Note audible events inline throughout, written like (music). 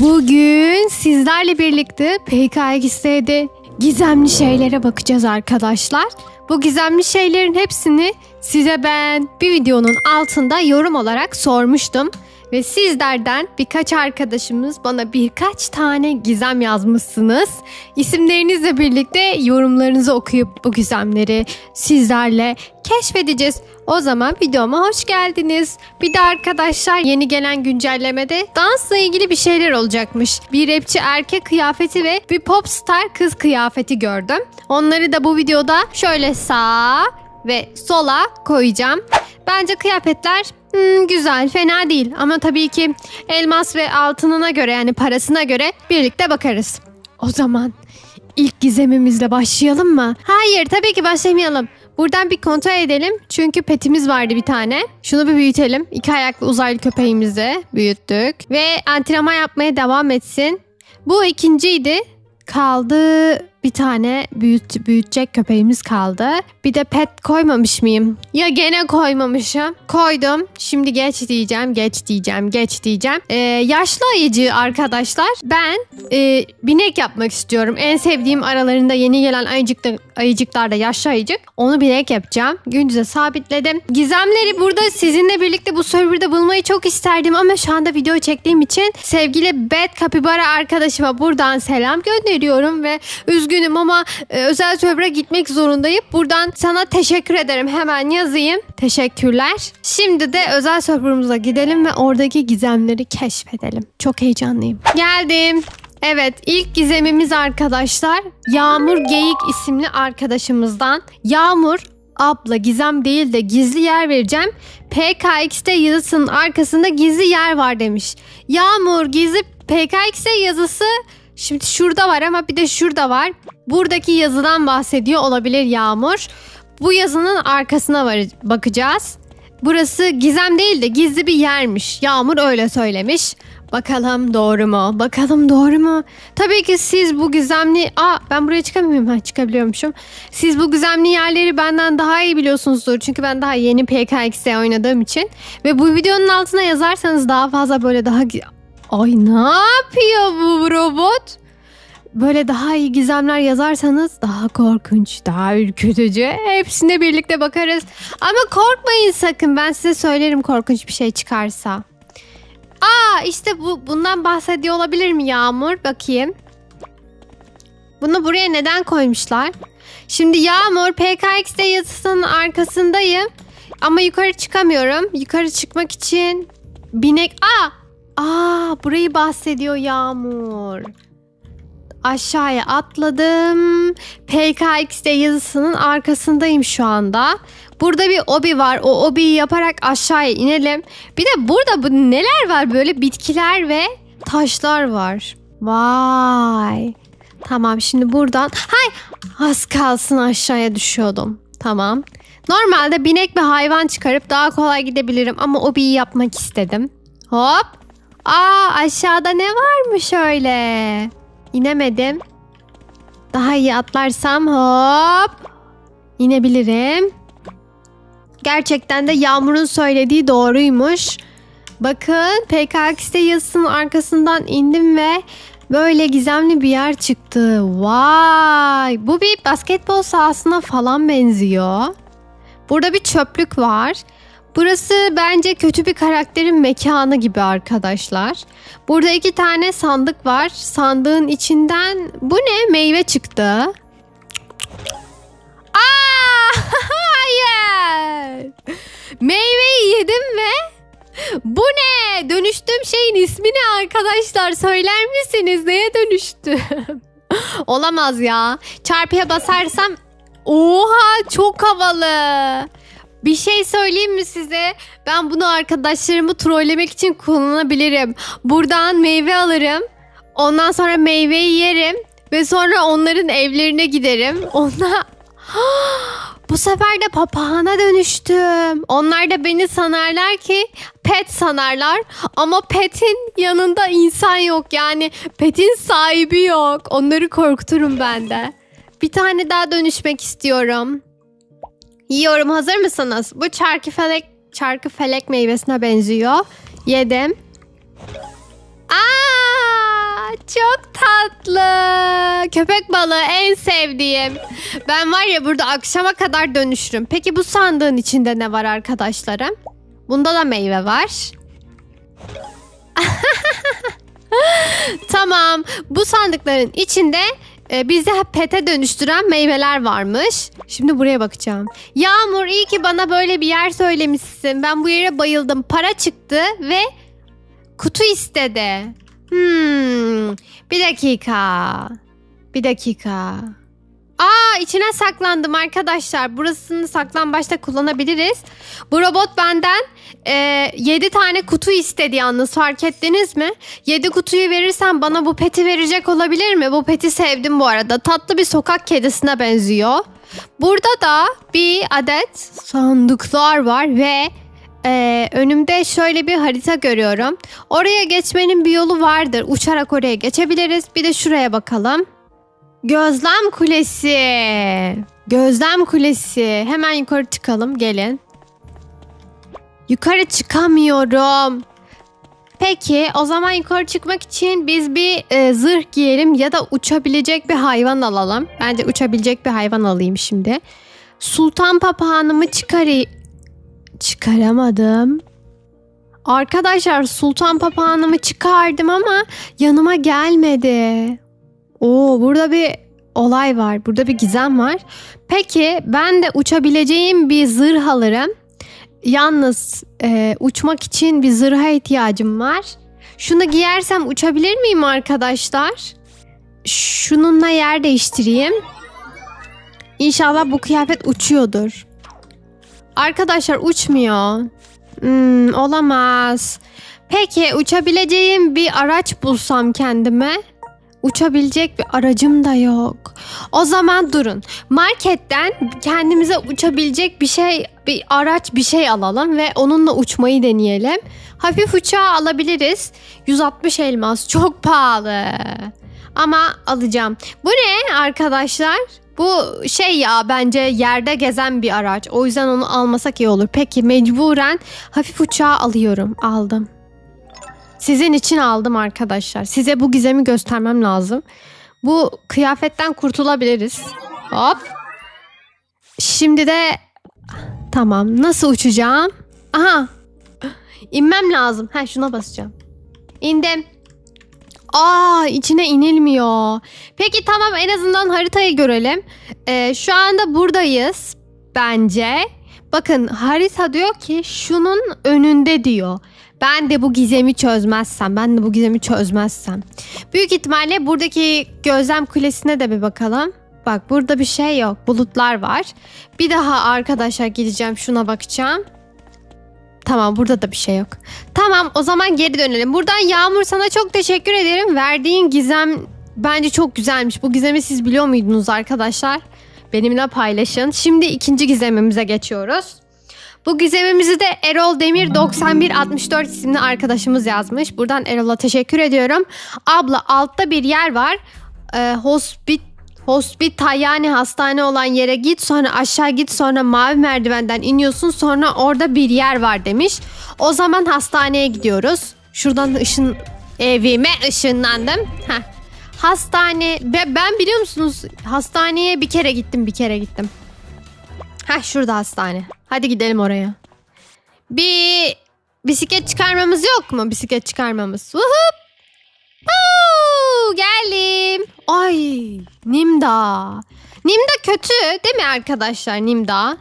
Bugün sizlerle birlikte PKX'de gizemli şeylere bakacağız arkadaşlar. Bu gizemli şeylerin hepsini size ben bir videonun altında yorum olarak sormuştum. Ve sizlerden birkaç arkadaşımız bana birkaç tane gizem yazmışsınız. İsimlerinizle birlikte yorumlarınızı okuyup bu gizemleri sizlerle keşfedeceğiz. O zaman videoma hoş geldiniz. Bir de arkadaşlar yeni gelen güncellemede dansla ilgili bir şeyler olacakmış. Bir rapçi erkek kıyafeti ve bir popstar kız kıyafeti gördüm. Onları da bu videoda şöyle sağa ve sola koyacağım. Bence kıyafetler hmm, güzel, fena değil. Ama tabii ki elmas ve altınına göre yani parasına göre birlikte bakarız. O zaman ilk gizemimizle başlayalım mı? Hayır, tabii ki başlamayalım. Buradan bir kontrol edelim. Çünkü petimiz vardı bir tane. Şunu bir büyütelim. İki ayaklı uzaylı köpeğimizi büyüttük. Ve antrenman yapmaya devam etsin. Bu ikinciydi. Kaldı bir tane büyüt, büyütecek köpeğimiz kaldı. Bir de pet koymamış mıyım? Ya gene koymamışım. Koydum. Şimdi geç diyeceğim, geç diyeceğim, geç diyeceğim. Ee, yaşlı ayıcı arkadaşlar. Ben e, binek yapmak istiyorum. En sevdiğim aralarında yeni gelen ayıcıkta, ayıcıklarda yaşlı ayıcık. Onu binek yapacağım. Gündüz'e sabitledim. Gizemleri burada sizinle birlikte bu serverda bulmayı çok isterdim ama şu anda video çektiğim için sevgili Bad Capybara arkadaşıma buradan selam gönderiyorum ve üzgünüm ama e, özel server'a gitmek zorundayım. Buradan sana teşekkür ederim. Hemen yazayım. Teşekkürler. Şimdi de özel server'ımıza gidelim ve oradaki gizemleri keşfedelim. Çok heyecanlıyım. Geldim. Evet ilk gizemimiz arkadaşlar Yağmur Geyik isimli arkadaşımızdan. Yağmur abla gizem değil de gizli yer vereceğim. PKX'te yazısının arkasında gizli yer var demiş. Yağmur gizli PKX'te yazısı şimdi şurada var ama bir de şurada var. Buradaki yazıdan bahsediyor olabilir Yağmur. Bu yazının arkasına var, bakacağız. Burası gizem değil de gizli bir yermiş. Yağmur öyle söylemiş. Bakalım doğru mu? Bakalım doğru mu? Tabii ki siz bu gizemli... Aa ben buraya çıkamıyorum. Ha çıkabiliyormuşum. Siz bu gizemli yerleri benden daha iyi biliyorsunuzdur. Çünkü ben daha yeni PKX'de oynadığım için. Ve bu videonun altına yazarsanız daha fazla böyle daha... Ay ne yapıyor bu robot? Böyle daha iyi gizemler yazarsanız daha korkunç, daha ürkütücü. Hepsine birlikte bakarız. Ama korkmayın sakın. Ben size söylerim korkunç bir şey çıkarsa. Aa işte bu bundan bahsediyor olabilir mi Yağmur? Bakayım. Bunu buraya neden koymuşlar? Şimdi Yağmur PKX'de yazısının arkasındayım. Ama yukarı çıkamıyorum. Yukarı çıkmak için binek... Aa! Aa burayı bahsediyor Yağmur. Aşağıya atladım. PKX'de yazısının arkasındayım şu anda. Burada bir obi var. O obiyi yaparak aşağıya inelim. Bir de burada bu neler var böyle bitkiler ve taşlar var. Vay. Tamam şimdi buradan. Hay az kalsın aşağıya düşüyordum. Tamam. Normalde binek bir hayvan çıkarıp daha kolay gidebilirim ama obiyi yapmak istedim. Hop. Aa aşağıda ne varmış öyle? İnemedim. Daha iyi atlarsam hop. İnebilirim. Gerçekten de Yağmur'un söylediği doğruymuş. Bakın PKX'de yazısının arkasından indim ve böyle gizemli bir yer çıktı. Vay! Bu bir basketbol sahasına falan benziyor. Burada bir çöplük var. Burası bence kötü bir karakterin mekanı gibi arkadaşlar. Burada iki tane sandık var. Sandığın içinden bu ne? Meyve çıktı. Aa! (laughs) Hayır. Meyveyi yedim ve bu ne? Dönüştüğüm şeyin ismi ne arkadaşlar? Söyler misiniz? Neye dönüştüm? (laughs) Olamaz ya. Çarpıya basarsam Oha çok havalı. Bir şey söyleyeyim mi size? Ben bunu arkadaşlarımı trollemek için kullanabilirim. Buradan meyve alırım. Ondan sonra meyveyi yerim. Ve sonra onların evlerine giderim. (laughs) Ona... (gasps) Bu sefer de papağana dönüştüm. Onlar da beni sanarlar ki pet sanarlar. Ama petin yanında insan yok. Yani petin sahibi yok. Onları korkuturum ben de. Bir tane daha dönüşmek istiyorum. Yiyorum hazır mısınız? Bu çarkı felek çarkı felek meyvesine benziyor. Yedim. Aa! Çok tatlı. Köpek balığı en sevdiğim. Ben var ya burada akşama kadar dönüşürüm. Peki bu sandığın içinde ne var arkadaşlarım? Bunda da meyve var. (laughs) tamam. Bu sandıkların içinde e, bizi pete dönüştüren meyveler varmış. Şimdi buraya bakacağım. Yağmur iyi ki bana böyle bir yer söylemişsin. Ben bu yere bayıldım. Para çıktı ve kutu istedi. Hmm, bir dakika. Bir dakika. Aa içine saklandım arkadaşlar. Burasını saklambaçta kullanabiliriz. Bu robot benden e, 7 tane kutu istedi yalnız fark ettiniz mi? 7 kutuyu verirsen bana bu peti verecek olabilir mi? Bu peti sevdim bu arada. Tatlı bir sokak kedisine benziyor. Burada da bir adet sandıklar var ve e, önümde şöyle bir harita görüyorum. Oraya geçmenin bir yolu vardır. Uçarak oraya geçebiliriz. Bir de şuraya bakalım. Gözlem Kulesi. Gözlem Kulesi. Hemen yukarı çıkalım. Gelin. Yukarı çıkamıyorum. Peki o zaman yukarı çıkmak için biz bir e, zırh giyelim ya da uçabilecek bir hayvan alalım. Bence uçabilecek bir hayvan alayım şimdi. Sultan papağanımı çıkarayım. Çıkaramadım. Arkadaşlar sultan papağanımı çıkardım ama yanıma gelmedi. Oo burada bir olay var. Burada bir gizem var. Peki ben de uçabileceğim bir zırh alırım. Yalnız e, uçmak için bir zırha ihtiyacım var. Şunu giyersem uçabilir miyim arkadaşlar? Şununla yer değiştireyim. İnşallah bu kıyafet uçuyordur. Arkadaşlar uçmuyor. Hmm, olamaz. Peki uçabileceğim bir araç bulsam kendime. Uçabilecek bir aracım da yok. O zaman durun. Marketten kendimize uçabilecek bir şey, bir araç bir şey alalım ve onunla uçmayı deneyelim. Hafif uçağı alabiliriz. 160 elmas çok pahalı. Ama alacağım. Bu ne arkadaşlar? Bu şey ya bence yerde gezen bir araç. O yüzden onu almasak iyi olur. Peki mecburen hafif uçağı alıyorum. Aldım. Sizin için aldım arkadaşlar. Size bu gizemi göstermem lazım. Bu kıyafetten kurtulabiliriz. Hop. Şimdi de tamam. Nasıl uçacağım? Aha. İnmem lazım. Ha şuna basacağım. İndim. Aa içine inilmiyor. Peki tamam en azından haritayı görelim. Ee, şu anda buradayız bence. Bakın harita diyor ki şunun önünde diyor. Ben de bu gizemi çözmezsem, ben de bu gizemi çözmezsem. Büyük ihtimalle buradaki gözlem kulesine de bir bakalım. Bak burada bir şey yok. Bulutlar var. Bir daha arkadaşlar gideceğim şuna bakacağım. Tamam burada da bir şey yok. Tamam o zaman geri dönelim. Buradan Yağmur sana çok teşekkür ederim. Verdiğin gizem bence çok güzelmiş. Bu gizemi siz biliyor muydunuz arkadaşlar? Benimle paylaşın. Şimdi ikinci gizemimize geçiyoruz. Bu gizemimizi de Erol Demir 9164 isimli arkadaşımız yazmış. Buradan Erol'a teşekkür ediyorum. Abla altta bir yer var. Ee, hospit Hospital yani hastane olan yere git sonra aşağı git sonra mavi merdivenden iniyorsun sonra orada bir yer var demiş. O zaman hastaneye gidiyoruz. Şuradan ışın evime ışınlandım. Heh. Hastane Be- ben biliyor musunuz hastaneye bir kere gittim bir kere gittim. Heh şurada hastane. Hadi gidelim oraya. Bir bisiklet çıkarmamız yok mu? Bisiklet çıkarmamız. Woohoo! Oo, geldim. Ay Nimda. Nimda kötü değil mi arkadaşlar Nimda?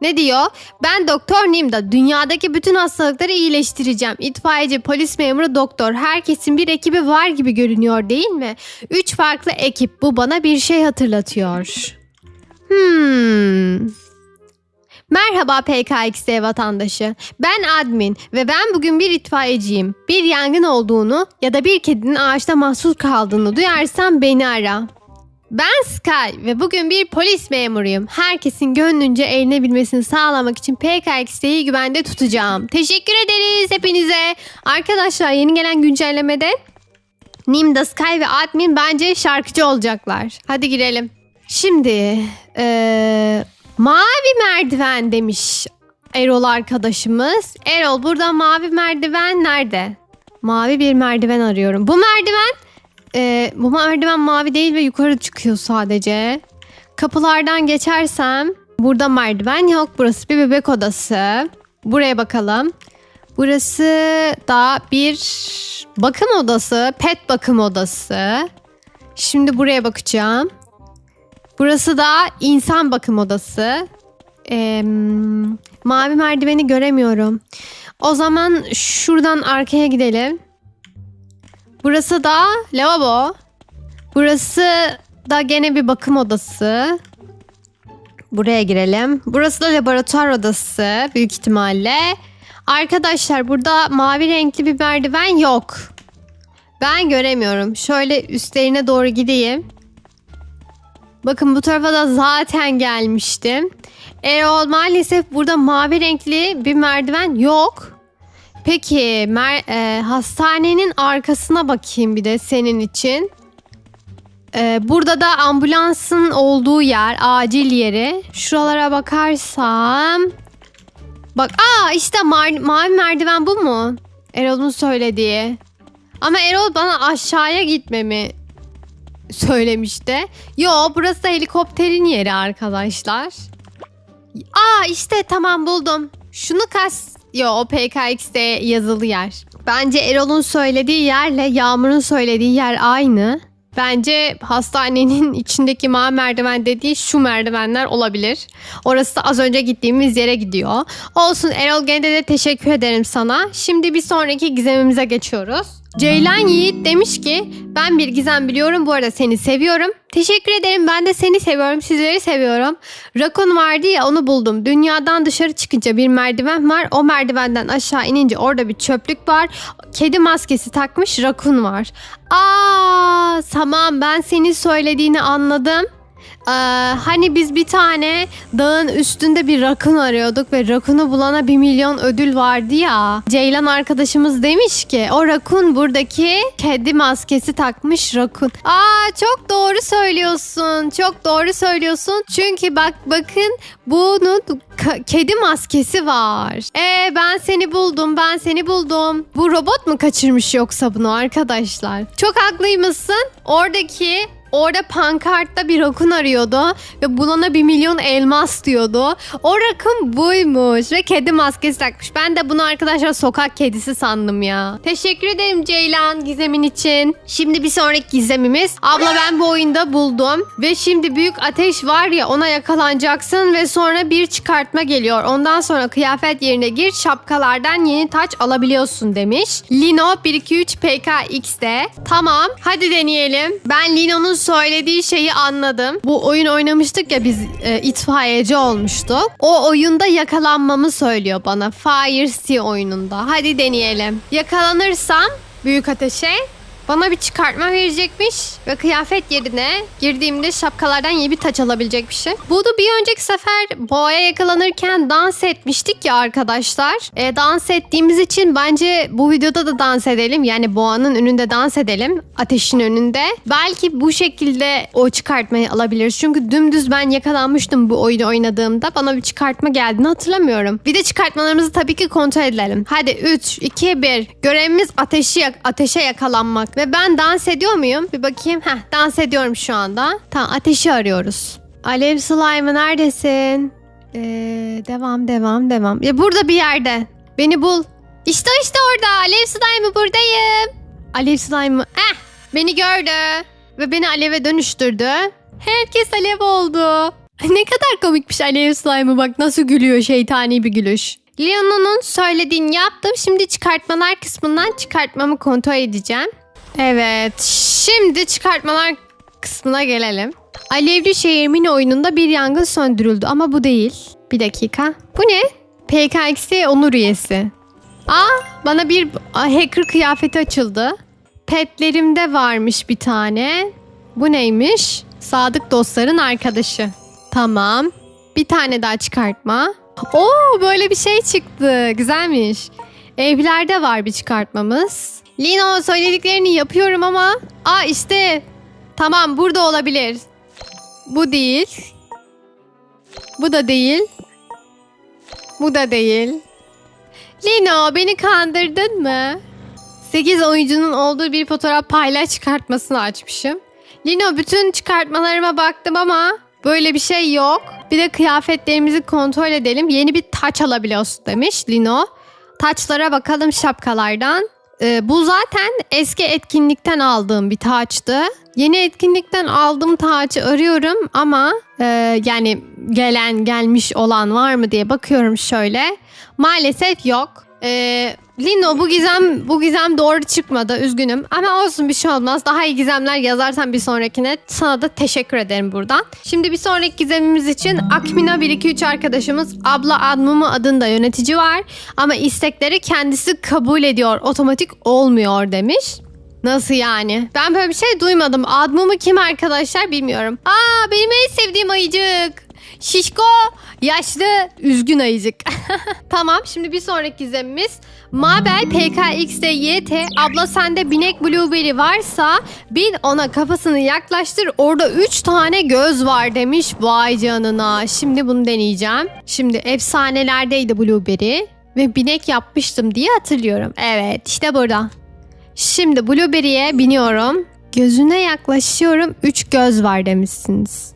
Ne diyor? Ben doktor Nimda. Dünyadaki bütün hastalıkları iyileştireceğim. İtfaiyeci, polis memuru, doktor. Herkesin bir ekibi var gibi görünüyor değil mi? Üç farklı ekip. Bu bana bir şey hatırlatıyor. Hmm. Merhaba PKXD vatandaşı. Ben admin ve ben bugün bir itfaiyeciyim. Bir yangın olduğunu ya da bir kedinin ağaçta mahsur kaldığını duyarsam beni ara. Ben Sky ve bugün bir polis memuruyum. Herkesin gönlünce eğlenebilmesini sağlamak için PKXD'yi güvende tutacağım. Teşekkür ederiz hepinize. Arkadaşlar yeni gelen güncellemede Nimda, Sky ve Admin bence şarkıcı olacaklar. Hadi girelim. Şimdi ee, mavi merdiven demiş Erol arkadaşımız. Erol burada mavi merdiven nerede? Mavi bir merdiven arıyorum. Bu merdiven e, bu merdiven mavi değil ve yukarı çıkıyor sadece. Kapılardan geçersem burada merdiven yok. Burası bir bebek odası. Buraya bakalım. Burası da bir bakım odası, pet bakım odası. Şimdi buraya bakacağım. Burası da insan bakım odası. Ee, mavi merdiveni göremiyorum. O zaman şuradan arkaya gidelim. Burası da lavabo. Burası da gene bir bakım odası. Buraya girelim. Burası da laboratuvar odası büyük ihtimalle. Arkadaşlar burada mavi renkli bir merdiven yok. Ben göremiyorum. Şöyle üstlerine doğru gideyim. Bakın bu tarafa da zaten gelmiştim. Erol maalesef burada mavi renkli bir merdiven yok. Peki mer- e, hastanenin arkasına bakayım bir de senin için. E, burada da ambulansın olduğu yer, acil yeri. Şuralara bakarsam... Bak aa işte mavi merdiven bu mu? Erol'un söylediği. Ama Erol bana aşağıya gitmemi söylemişti. Yo burası da helikopterin yeri arkadaşlar. Aa işte tamam buldum. Şunu kas... Yo o PKX'de yazılı yer. Bence Erol'un söylediği yerle Yağmur'un söylediği yer aynı. Bence hastanenin (laughs) içindeki mavi merdiven dediği şu merdivenler olabilir. Orası da az önce gittiğimiz yere gidiyor. Olsun Erol gene de teşekkür ederim sana. Şimdi bir sonraki gizemimize geçiyoruz. Ceylan Yiğit demiş ki ben bir gizem biliyorum bu arada seni seviyorum. Teşekkür ederim ben de seni seviyorum sizleri seviyorum. Rakun vardı ya onu buldum. Dünyadan dışarı çıkınca bir merdiven var. O merdivenden aşağı inince orada bir çöplük var. Kedi maskesi takmış rakun var. Aa tamam ben senin söylediğini anladım. Ee, hani biz bir tane dağın üstünde bir rakun arıyorduk ve rakunu bulana bir milyon ödül vardı ya. Ceylan arkadaşımız demiş ki o rakun buradaki kedi maskesi takmış rakun. Aa çok doğru söylüyorsun. Çok doğru söylüyorsun. Çünkü bak bakın bunun kedi maskesi var. Ee ben seni buldum. Ben seni buldum. Bu robot mu kaçırmış yoksa bunu arkadaşlar? Çok haklıymışsın. Oradaki Orada pankartta bir rakun arıyordu ve bulana bir milyon elmas diyordu. O rakun buymuş ve kedi maskesi takmış. Ben de bunu arkadaşlar sokak kedisi sandım ya. Teşekkür ederim Ceylan gizemin için. Şimdi bir sonraki gizemimiz. Abla ben bu oyunda buldum ve şimdi büyük ateş var ya ona yakalanacaksın ve sonra bir çıkartma geliyor. Ondan sonra kıyafet yerine gir şapkalardan yeni taç alabiliyorsun demiş. Lino 123 PKX'de. Tamam hadi deneyelim. Ben Lino'nun söylediği şeyi anladım. Bu oyun oynamıştık ya biz e, itfaiyeci olmuştuk. O oyunda yakalanmamı söylüyor bana. Fire Sea oyununda. Hadi deneyelim. Yakalanırsam büyük ateşe bana bir çıkartma verecekmiş ve kıyafet yerine girdiğimde şapkalardan yeni bir taç alabilecekmişim. Bunu bir önceki sefer boğaya yakalanırken dans etmiştik ya arkadaşlar. E, dans ettiğimiz için bence bu videoda da dans edelim. Yani boğanın önünde dans edelim. Ateşin önünde. Belki bu şekilde o çıkartmayı alabiliriz. Çünkü dümdüz ben yakalanmıştım bu oyunu oynadığımda. Bana bir çıkartma geldiğini hatırlamıyorum. Bir de çıkartmalarımızı tabii ki kontrol edelim. Hadi 3, 2, 1. Görevimiz ateşi ateşe yakalanmak. Ve ben dans ediyor muyum? Bir bakayım. Heh dans ediyorum şu anda. Tamam ateşi arıyoruz. Alev Slime'ı neredesin? Ee, devam devam devam. Ya burada bir yerde. Beni bul. İşte işte orada. Alev Slime'ı buradayım. Alev Slime'ı. Eh beni gördü. Ve beni aleve dönüştürdü. Herkes alev oldu. Ne kadar komikmiş Alev Slime'ı bak nasıl gülüyor şeytani bir gülüş. Leon'un söylediğini yaptım. Şimdi çıkartmalar kısmından çıkartmamı kontrol edeceğim. Evet. Şimdi çıkartmalar kısmına gelelim. Alevli şehir mini oyununda bir yangın söndürüldü ama bu değil. Bir dakika. Bu ne? PKXD onur üyesi. Aa bana bir hacker kıyafeti açıldı. Petlerimde varmış bir tane. Bu neymiş? Sadık dostların arkadaşı. Tamam. Bir tane daha çıkartma. Oo böyle bir şey çıktı. Güzelmiş. Evlerde var bir çıkartmamız. Lino söylediklerini yapıyorum ama... Aa işte. Tamam burada olabilir. Bu değil. Bu da değil. Bu da değil. Lino beni kandırdın mı? 8 oyuncunun olduğu bir fotoğraf paylaş çıkartmasını açmışım. Lino bütün çıkartmalarıma baktım ama böyle bir şey yok. Bir de kıyafetlerimizi kontrol edelim. Yeni bir taç alabiliyorsun demiş Lino. Taçlara bakalım şapkalardan. Ee, bu zaten eski etkinlikten aldığım bir taçtı. Yeni etkinlikten aldığım tacı arıyorum ama e, yani gelen gelmiş olan var mı diye bakıyorum şöyle. Maalesef yok. Ee, Lino bu gizem bu gizem doğru çıkmadı üzgünüm ama olsun bir şey olmaz daha iyi gizemler yazarsan bir sonrakine sana da teşekkür ederim buradan. Şimdi bir sonraki gizemimiz için Akmina 123 arkadaşımız abla Admumu adında yönetici var ama istekleri kendisi kabul ediyor otomatik olmuyor demiş. Nasıl yani? Ben böyle bir şey duymadım. Admumu kim arkadaşlar bilmiyorum. Aa benim en sevdiğim ayıcık. Şişko, yaşlı, üzgün ayıcık. (laughs) tamam şimdi bir sonraki gizemimiz. Mabel PKXDYT abla sende binek blueberry varsa bin ona kafasını yaklaştır orada 3 tane göz var demiş vay canına. Şimdi bunu deneyeceğim. Şimdi efsanelerdeydi blueberry ve binek yapmıştım diye hatırlıyorum. Evet işte burada. Şimdi blueberry'e biniyorum. Gözüne yaklaşıyorum 3 göz var demişsiniz.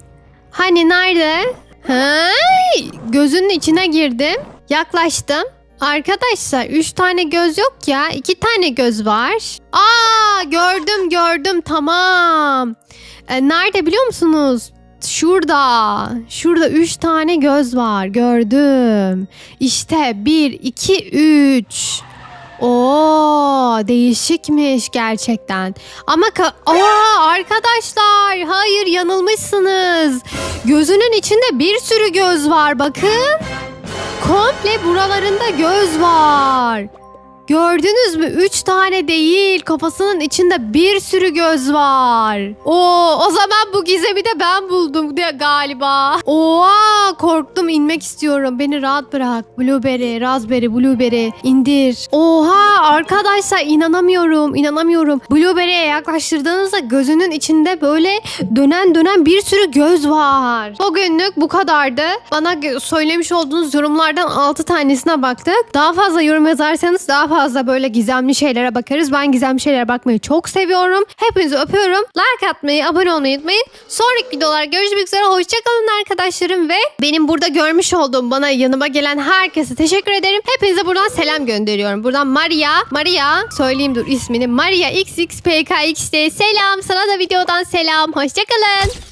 Hani nerede? Hay! Gözünün içine girdim. Yaklaştım. Arkadaşlar 3 tane göz yok ya. 2 tane göz var. Aa gördüm gördüm tamam. E, nerede biliyor musunuz? Şurada. Şurada 3 tane göz var. Gördüm. İşte 1 2 3. Oo değişikmiş gerçekten. Ama Aa, arkadaşlar hayır yanılmışsınız. Gözünün içinde bir sürü göz var bakın. Komple buralarında göz var. Gördünüz mü? Üç tane değil. Kafasının içinde bir sürü göz var. Oo, o zaman bu gizemi de ben buldum de galiba. Oha korktum inmek istiyorum. Beni rahat bırak. Blueberry, raspberry, blueberry indir. Oha arkadaşlar inanamıyorum. inanamıyorum. Blueberry'e yaklaştırdığınızda gözünün içinde böyle dönen dönen bir sürü göz var. Bugünlük bu kadardı. Bana söylemiş olduğunuz yorumlardan 6 tanesine baktık. Daha fazla yorum yazarsanız daha fazla böyle gizemli şeylere bakarız. Ben gizemli şeylere bakmayı çok seviyorum. Hepinizi öpüyorum. Like atmayı, abone olmayı unutmayın. Sonraki videolar görüşmek üzere. Hoşçakalın arkadaşlarım ve benim burada görmüş olduğum bana yanıma gelen herkese teşekkür ederim. Hepinize buradan selam gönderiyorum. Buradan Maria, Maria söyleyeyim dur ismini. Maria XXPKX'de selam. Sana da videodan selam. Hoşçakalın.